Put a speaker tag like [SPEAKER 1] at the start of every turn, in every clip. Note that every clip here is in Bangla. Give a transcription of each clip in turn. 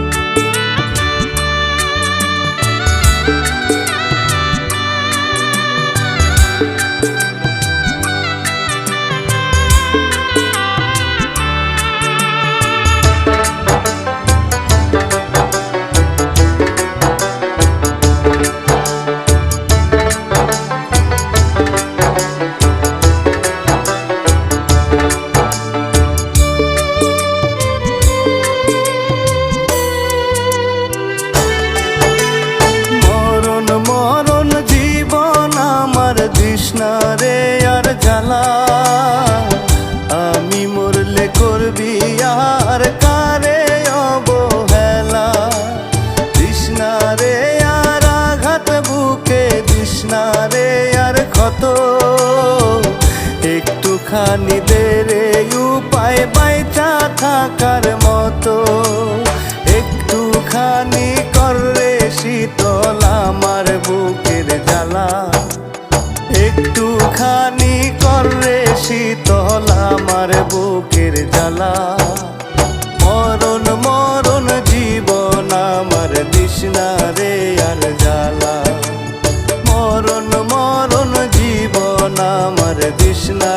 [SPEAKER 1] মরণ আর কারে অবহেলা। তৃষ্ণা রে আর আঘাত বুকে, তৃষ্ণা রে আর ক্ষত। একটুখানি দেরে উপায় বাইচা থাকার মতো। তৃষ্ণা রে আর জ্বালা মরণ মরণ জীবন আমার তৃষ্ণা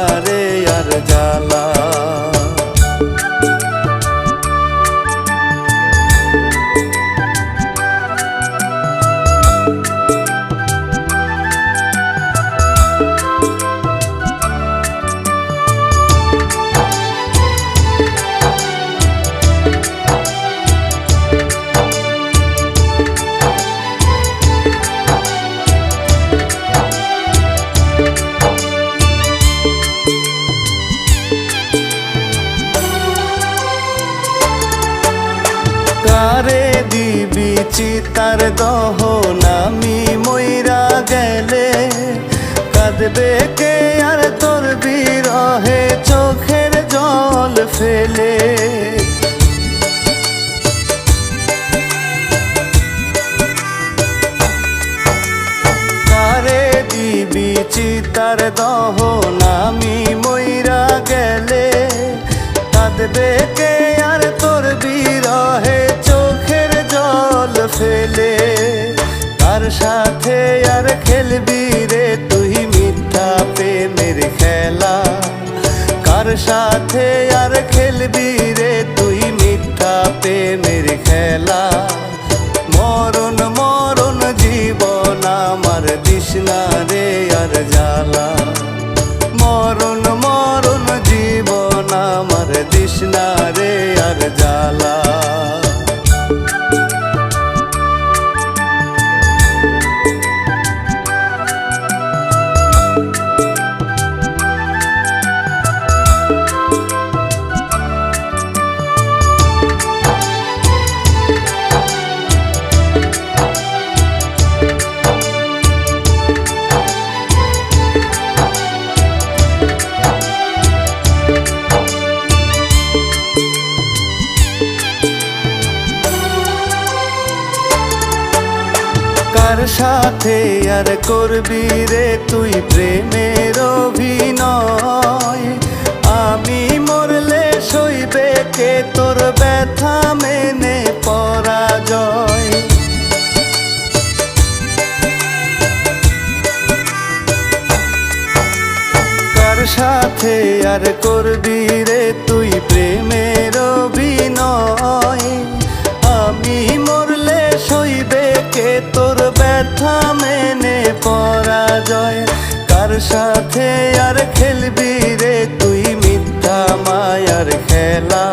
[SPEAKER 1] চিতার দহন আমি মইরা গেলে। কাঁদবে কে আর তোর বিরহে চোখের জল ফেলে। চিতার দহন আমি খেলবি রে তুই মিথ্যা প্রেমের খেলা? কার সাথে আর খেলবি কার সাথে আর করবি রে তুই প্রেমের অভিনয়। আমি মরলে সইবে কে তোর ব্যথা মেনে পরাজয়। কার সাথে আর করবি রে তুই প্রেমের অভিনয়। আমি মরলে সইবে কে তোর ব্যথা মেনে পরাজয়। কার সাথে আর খেলবি রে তুই মিথ্যা মায়ার খেলা?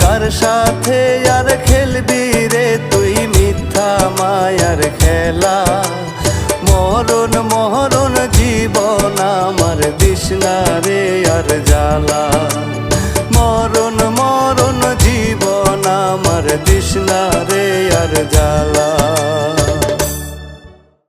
[SPEAKER 1] কার সাথে আর খেলবি রে তুই মিথ্যা মায়ার খেলা? মরণ মরণ জীবন আমার তৃষ্ণা রে আর জ্বালা। মরণ মরণ জীবন আমার তৃষ্ণা রে আর জ্বালা।